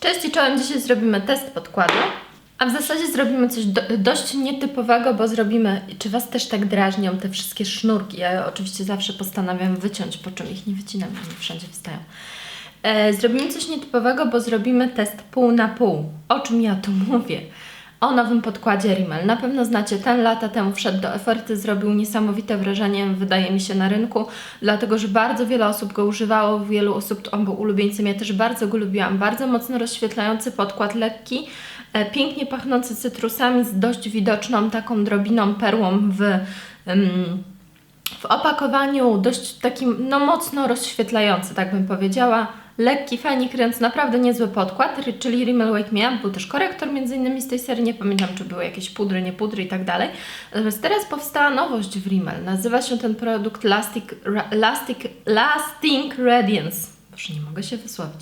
Cześć i czołem, dzisiaj zrobimy test podkładu, a w zasadzie zrobimy coś do, dość nietypowego, bo zrobimy, czy Was też tak drażnią te wszystkie sznurki, ja oczywiście zawsze postanawiam wyciąć, po czym ich nie wycinam, one wszędzie wstają. E, zrobimy coś nietypowego, bo zrobimy test pół na pół. O czym ja tu mówię? O nowym podkładzie Rimmel. Na pewno znacie, ten lata temu wszedł do oferty, zrobił niesamowite wrażenie, wydaje mi się, na rynku, dlatego że bardzo wiele osób go używało, wielu osób on był ulubieńcem, ja też bardzo go lubiłam. Bardzo mocno rozświetlający podkład, lekki, e, pięknie pachnący cytrusami z dość widoczną taką drobiną perłą w... w opakowaniu dość takim, no mocno rozświetlający, tak bym powiedziała. Lekki, fajnie kryjący, naprawdę niezły podkład, czyli Rimmel Wake Me Up. Był też korektor między innymi z tej serii, nie pamiętam czy były jakieś pudry, nie pudry i tak dalej. Natomiast teraz powstała nowość w Rimmel. Nazywa się ten produkt Lastic, Lastic, Lasting Radiance. Boże, nie mogę się wysłowić.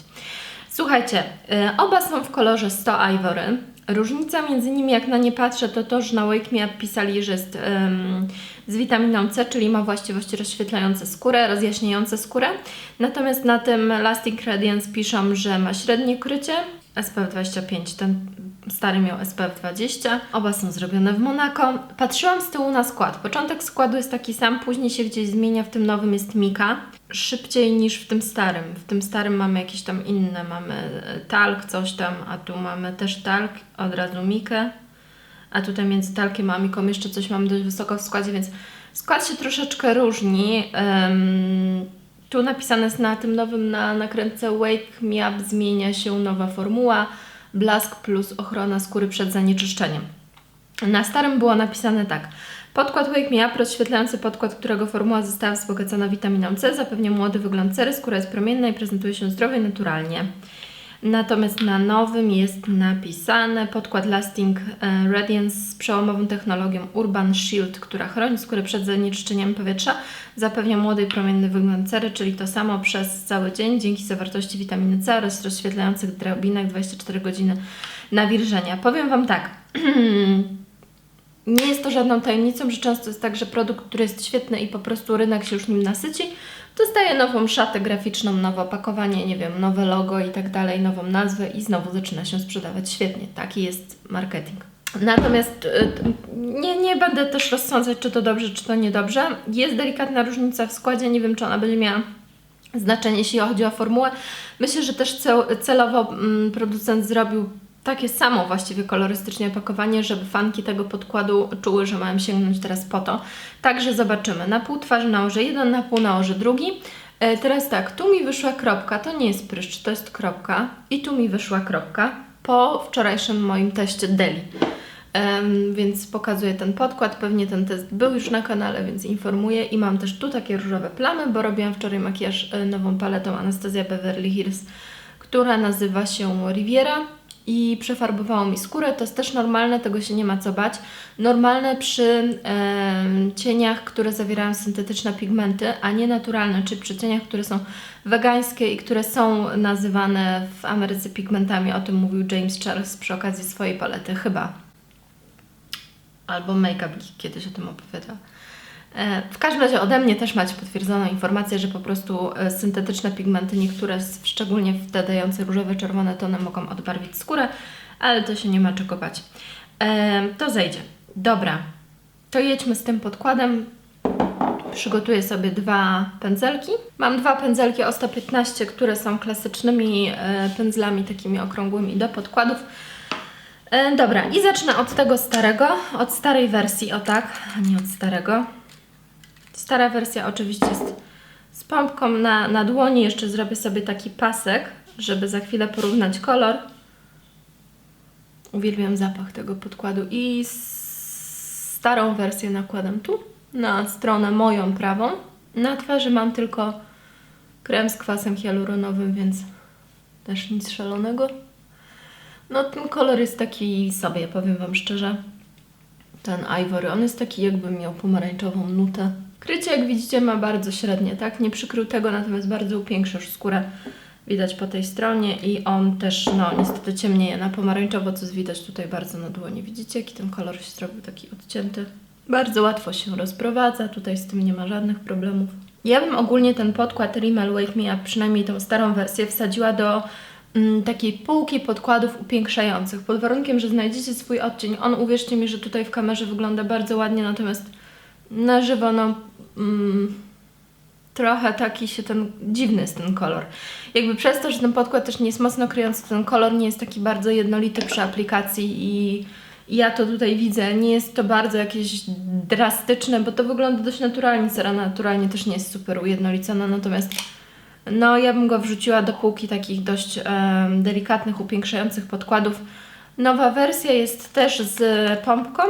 Słuchajcie, y, oba są w kolorze 100 Ivory. Różnica między nimi, jak na nie patrzę, to to, że na Wake Me Up pisali, że jest ym, z witaminą C, czyli ma właściwości rozświetlające skórę, rozjaśniające skórę. Natomiast na tym Lasting Radiance piszą, że ma średnie krycie, SPF 25, ten stary miał SPF 20. Oba są zrobione w Monako. Patrzyłam z tyłu na skład. Początek składu jest taki sam, później się gdzieś zmienia, w tym nowym jest Mika. Szybciej niż w tym starym. W tym starym mamy jakieś tam inne, mamy e, talk, coś tam, a tu mamy też talk, od razu Mikę. A tutaj między talkiem a miką jeszcze coś mam dość wysoko w składzie, więc skład się troszeczkę różni. Em, tu napisane jest na tym nowym, na nakrętce Wake Me Up zmienia się nowa formuła. Blask plus ochrona skóry przed zanieczyszczeniem. Na starym było napisane tak. Podkład Wake Me Up, rozświetlający podkład, którego formuła została wzbogacona witaminą C, zapewnia młody wygląd cery, skóra jest promienna i prezentuje się zdrowo i naturalnie. Natomiast na nowym jest napisane podkład Lasting e, Radiance z przełomową technologią Urban Shield, która chroni skórę przed zanieczyszczeniem powietrza, zapewnia młody i promienny wygląd cery, czyli to samo przez cały dzień dzięki zawartości witaminy C oraz rozświetlających drobinek 24 godziny nawilżenia. Powiem Wam tak, nie jest to żadną tajemnicą, że często jest tak, że produkt, który jest świetny i po prostu rynek się już nim nasyci, dostaje nową szatę graficzną, nowe opakowanie, nie wiem, nowe logo i tak dalej, nową nazwę i znowu zaczyna się sprzedawać świetnie. Taki jest marketing. Natomiast y, nie, nie będę też rozsądzać, czy to dobrze, czy to niedobrze. Jest delikatna różnica w składzie, nie wiem, czy ona będzie miała znaczenie, jeśli chodzi o formułę. Myślę, że też cel, celowo mm, producent zrobił takie samo właściwie kolorystycznie opakowanie, żeby fanki tego podkładu czuły, że mają sięgnąć teraz po to. Także zobaczymy. Na pół twarzy nałożę jeden, na pół nałożę drugi. E, teraz tak, tu mi wyszła kropka, to nie jest pryszcz, to jest kropka. I tu mi wyszła kropka po wczorajszym moim teście Deli. Więc pokazuję ten podkład. Pewnie ten test był już na kanale, więc informuję. I mam też tu takie różowe plamy, bo robiłam wczoraj makijaż e, nową paletą Anastasia Beverly Hills, która nazywa się Riviera i przefarbowało mi skórę. To jest też normalne, tego się nie ma co bać. Normalne przy em, cieniach, które zawierają syntetyczne pigmenty, a nie naturalne, czy przy cieniach, które są wegańskie i które są nazywane w Ameryce pigmentami. O tym mówił James Charles przy okazji swojej palety, chyba albo Make-up Geek kiedyś o tym opowiadał. E, W każdym razie ode mnie też macie potwierdzoną informację, że po prostu e, syntetyczne pigmenty, niektóre, szczególnie te dające różowe, czerwone tony mogą odbarwić skórę, ale to się nie ma czego bać. E, To zejdzie. Dobra, to jedźmy z tym podkładem. Przygotuję sobie dwa pędzelki. Mam dwa pędzelki o 115, które są klasycznymi pędzlami takimi okrągłymi do podkładów. Dobra, i zacznę od tego starego, od starej wersji, o tak, a nie od starego. Stara wersja oczywiście jest z pompką na, na dłoni. Jeszcze zrobię sobie taki pasek, żeby za chwilę porównać kolor. Uwielbiam zapach tego podkładu. I starą wersję nakładam tu, na stronę moją prawą. Na twarzy mam tylko krem z kwasem hialuronowym, więc też nic szalonego. No ten kolor jest taki sobie, powiem Wam szczerze. Ten Ivory, on jest taki jakby miał pomarańczową nutę. Krycie jak widzicie ma bardzo średnie, tak? Nie przykrył tego, natomiast bardzo upiększył skórę. Widać po tej stronie i on też, no niestety ciemnieje na pomarańczowo, co widać tutaj bardzo na dłoni. Widzicie jaki ten kolor się zrobił taki odcięty? Bardzo łatwo się rozprowadza, tutaj z tym nie ma żadnych problemów. Ja bym ogólnie ten podkład Rimmel Wake Me Up, przynajmniej tą starą wersję, wsadziła do mm, takiej półki podkładów upiększających. Pod warunkiem, że znajdziecie swój odcień. On, uwierzcie mi, że tutaj w kamerze wygląda bardzo ładnie, natomiast na żywo, no... Mm, trochę taki się ten, dziwny jest ten kolor. Jakby przez to, że ten podkład też nie jest mocno kryjący, ten kolor nie jest taki bardzo jednolity przy aplikacji i ja to tutaj widzę, nie jest to bardzo jakieś drastyczne, bo to wygląda dość naturalnie, cera naturalnie też nie jest super ujednolicona, natomiast no ja bym go wrzuciła do półki takich dość em, delikatnych, upiększających podkładów. Nowa wersja jest też z pompką,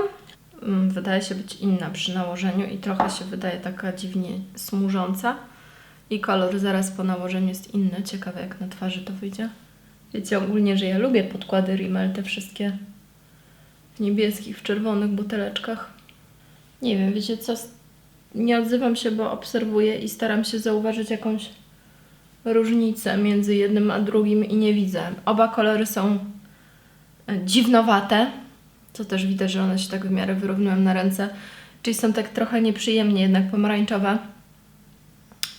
wydaje się być inna przy nałożeniu i trochę się wydaje taka dziwnie smużąca. I kolor zaraz po nałożeniu jest inny. Ciekawe jak na twarzy to wyjdzie. Wiecie ogólnie, że ja lubię podkłady Rimmel, te wszystkie w niebieskich, w czerwonych buteleczkach. Nie wiem, wiecie co? Nie odzywam się, bo obserwuję i staram się zauważyć jakąś różnicę między jednym a drugim i nie widzę. Oba kolory są e, dziwnowate, co też widać, że one się tak w miarę wyrównują na ręce, czyli są tak trochę nieprzyjemnie jednak pomarańczowe.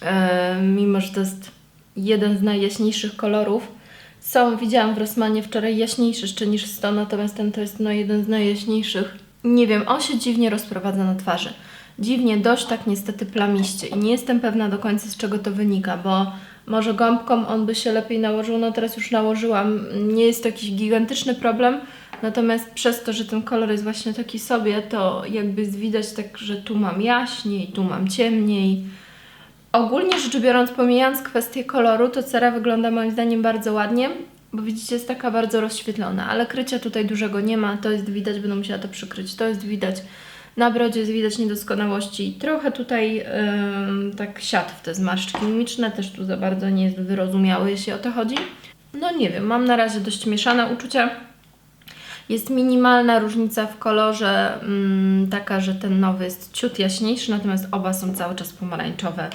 E, mimo, że to jest jeden z najjaśniejszych kolorów. Są, widziałam w Rossmanie wczoraj jaśniejszy jeszcze niż 100, natomiast ten to jest no jeden z najjaśniejszych. Nie wiem, on się dziwnie rozprowadza na twarzy. Dziwnie, dość tak niestety plamiście i nie jestem pewna do końca z czego to wynika, bo może gąbką on by się lepiej nałożył, no teraz już nałożyłam. Nie jest to jakiś gigantyczny problem, natomiast przez to, że ten kolor jest właśnie taki sobie, to jakby widać tak, że tu mam jaśniej, tu mam ciemniej. Ogólnie rzecz biorąc, pomijając kwestię koloru, to cera wygląda moim zdaniem bardzo ładnie, bo widzicie, jest taka bardzo rozświetlona, ale krycia tutaj dużego nie ma, to jest widać, będę musiała to przykryć, to jest widać, na brodzie jest widać niedoskonałości, trochę tutaj ym, tak siat w te zmarszczki mimiczne, też tu za bardzo nie jest wyrozumiały, jeśli o to chodzi. No nie wiem, mam na razie dość mieszane uczucia. Jest minimalna różnica w kolorze, mm, taka, że ten nowy jest ciut jaśniejszy, natomiast oba są cały czas pomarańczowe.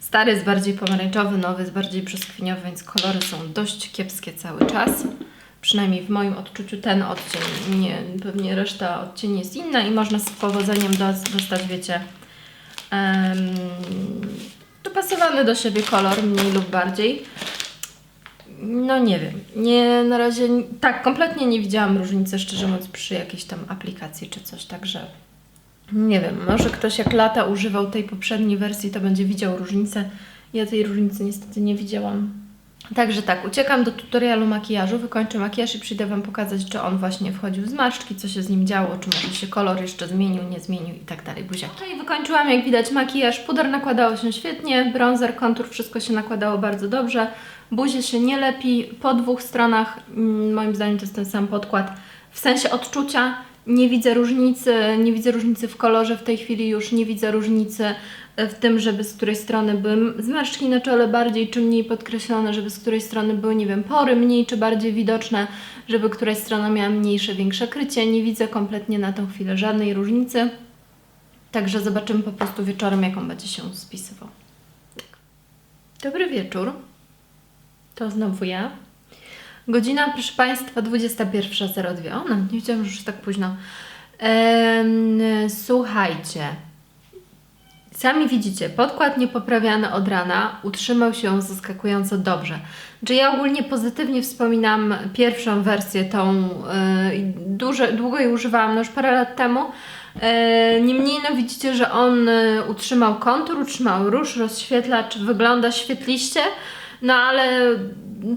Stary jest bardziej pomarańczowy, nowy jest bardziej brzoskwiniowy, więc kolory są dość kiepskie cały czas. Przynajmniej w moim odczuciu ten odcień, nie, pewnie reszta odcieni jest inna i można z powodzeniem dos- dostać, wiecie, um, dopasowany do siebie kolor, mniej lub bardziej. No nie wiem, nie na razie, tak, kompletnie nie widziałam różnicy, szczerze mówiąc, przy jakiejś tam aplikacji czy coś, także nie wiem, może ktoś jak lata używał tej poprzedniej wersji, to będzie widział różnicę. Ja tej różnicy niestety nie widziałam. Także tak, uciekam do tutorialu makijażu, wykończę makijaż i przyjdę Wam pokazać, czy on właśnie wchodził w zmarszczki, co się z nim działo, czy może się kolor jeszcze zmienił, nie zmienił i tak dalej, buziaki. No i wykończyłam, jak widać, makijaż, puder nakładało się świetnie, bronzer, kontur, wszystko się nakładało bardzo dobrze, buzie się nie lepi, po dwóch stronach, mm, moim zdaniem to jest ten sam podkład, w sensie odczucia, nie widzę różnicy, nie widzę różnicy w kolorze w tej chwili już, nie widzę różnicy w tym, żeby z której strony były zmarszczki na czole bardziej czy mniej podkreślone, żeby z której strony były, nie wiem, pory mniej czy bardziej widoczne, żeby któraś strona miała mniejsze, większe krycie. Nie widzę kompletnie na tą chwilę żadnej różnicy. Także zobaczymy po prostu wieczorem, jaką będzie się spisywał. Tak. Dobry wieczór. To znowu ja. Godzina, proszę Państwa, 21.02. O, nie wiedziałam, że już tak późno. Słuchajcie. Sami widzicie, podkład niepoprawiany od rana utrzymał się zaskakująco dobrze. Czy ja ogólnie pozytywnie wspominam pierwszą wersję, tą yy, duże, długo jej używałam, no już parę lat temu. Yy, Niemniej no widzicie, że on y, utrzymał kontur, utrzymał róż, rozświetlacz, wygląda świetliście. No ale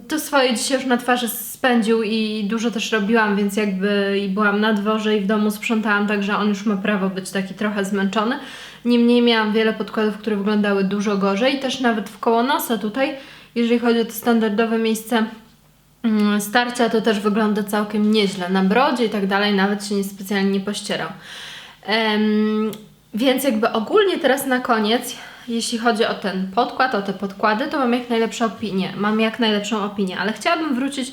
to swoje dzisiaj już na twarzy spędził i dużo też robiłam, więc jakby i byłam na dworze i w domu sprzątałam, także on już ma prawo być taki trochę zmęczony. Niemniej miałam wiele podkładów, które wyglądały dużo gorzej, też nawet w koło nosa tutaj, jeżeli chodzi o to standardowe miejsce mm, starcia, to też wygląda całkiem nieźle. Na brodzie i tak dalej nawet się niespecjalnie nie pościerał. Em, więc jakby ogólnie teraz na koniec, jeśli chodzi o ten podkład, o te podkłady, to mam jak najlepsze opinie. Mam jak najlepszą opinię, ale chciałabym wrócić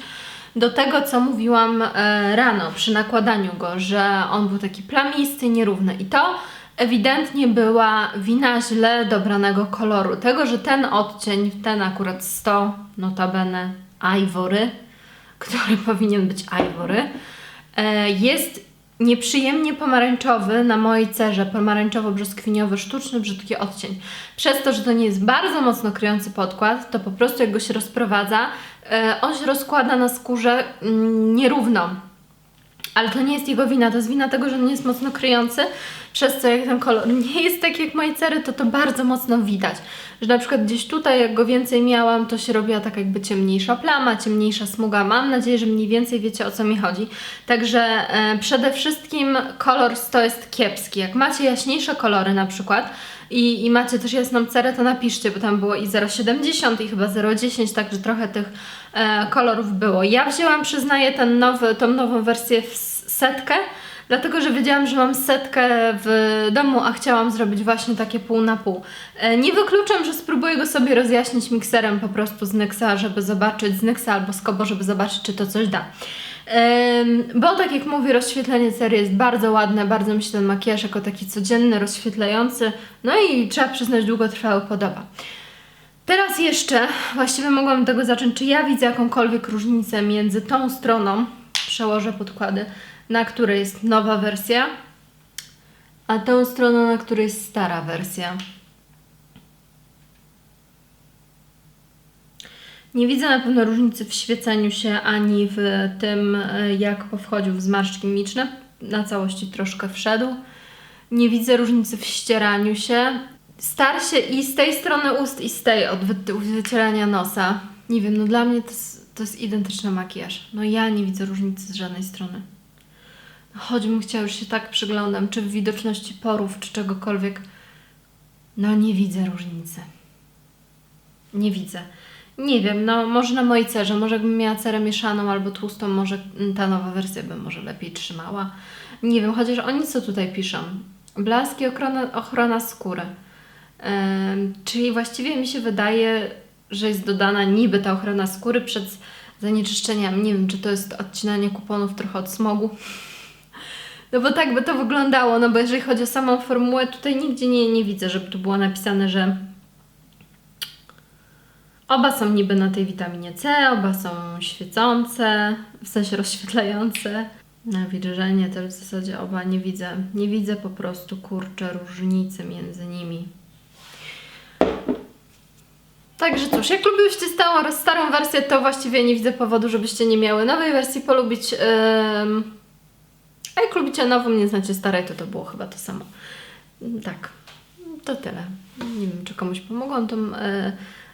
do tego, co mówiłam e, rano przy nakładaniu go, że on był taki plamisty, nierówny i to ewidentnie była wina źle dobranego koloru. Tego, że ten odcień, ten akurat 100, notabene ivory, który powinien być ivory, e, jest nieprzyjemnie pomarańczowy na mojej cerze, pomarańczowo-brzoskwiniowy, sztuczny, brzydki odcień. Przez to, że to nie jest bardzo mocno kryjący podkład, to po prostu jak go się rozprowadza, e, on się rozkłada na skórze mm, nierówno. Ale to nie jest jego wina, to jest wina tego, że on jest mocno kryjący, przez co jak ten kolor nie jest taki jak moje cery, to to bardzo mocno widać. Że na przykład gdzieś tutaj, jak go więcej miałam, to się robiła tak jakby ciemniejsza plama, ciemniejsza smuga. Mam nadzieję, że mniej więcej wiecie o co mi chodzi. Także e, przede wszystkim kolor to jest kiepski. Jak macie jaśniejsze kolory na przykład, i, i macie też jasną cerę, to napiszcie, bo tam było i 0,70 i chyba 0,10, także trochę tych e, kolorów było. Ja wzięłam, przyznaję, ten nowy, tą nową wersję w setkę, dlatego że wiedziałam, że mam setkę w domu, a chciałam zrobić właśnie takie pół na pół. E, nie wykluczam, że spróbuję go sobie rozjaśnić mikserem po prostu z Nyxa, żeby zobaczyć, z Nyxa albo z Kobo, żeby zobaczyć, czy to coś da. Bo tak jak mówię, rozświetlenie serii jest bardzo ładne, bardzo mi się ten makijaż jako taki codzienny, rozświetlający, no i trzeba przyznać, długotrwały podoba. Teraz jeszcze, właściwie mogłam tego zacząć, czy ja widzę jakąkolwiek różnicę między tą stroną, przełożę podkłady, na której jest nowa wersja, a tą stroną, na której jest stara wersja. Nie widzę na pewno różnicy w świeceniu się ani w tym, e, jak powchodził w zmarszczki. Na całości troszkę wszedł. Nie widzę różnicy w ścieraniu się. Star się i z tej strony ust, i z tej od wy- wycierania nosa. Nie wiem, no dla mnie to jest, to jest identyczny makijaż. No ja nie widzę różnicy z żadnej strony. Choćbym chciała, już się tak przyglądam, czy w widoczności porów, czy czegokolwiek. No nie widzę różnicy. Nie widzę. Nie wiem, no może na mojej cerze, może jakbym miała cerę mieszaną albo tłustą, może ta nowa wersja by może lepiej trzymała. Nie wiem, chociaż oni co tutaj piszą? Blask i ochrona, ochrona skóry. Czyli właściwie mi się wydaje, że jest dodana niby ta ochrona skóry przed zanieczyszczeniami. Nie wiem, czy to jest odcinanie kuponów trochę od smogu. No bo tak by to wyglądało, no bo jeżeli chodzi o samą formułę, tutaj nigdzie nie, nie widzę, żeby tu było napisane, że Oba są niby na tej witaminie C, oba są świecące, w sensie rozświetlające. Na wilżenie też w zasadzie oba nie widzę. Nie widzę po prostu kurczę różnicy między nimi. Także cóż, jak lubiłyście stałą, starą wersję, to właściwie nie widzę powodu, żebyście nie miały nowej wersji polubić. Ym... A jak lubicie nową, nie znacie starej, to to było chyba to samo. Tak, to tyle. Nie wiem, czy komuś pomogłam tą e,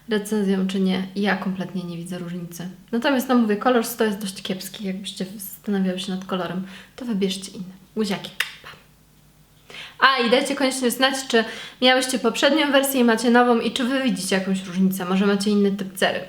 recenzją, czy nie. Ja kompletnie nie widzę różnicy. Natomiast, no mówię, kolor 100 jest dość kiepski. Jakbyście zastanawiały się nad kolorem, to wybierzcie inny. Buziaki. Pa. A i dajcie koniecznie znać, czy miałyście poprzednią wersję i macie nową i czy wy widzicie jakąś różnicę. Może macie inny typ cery.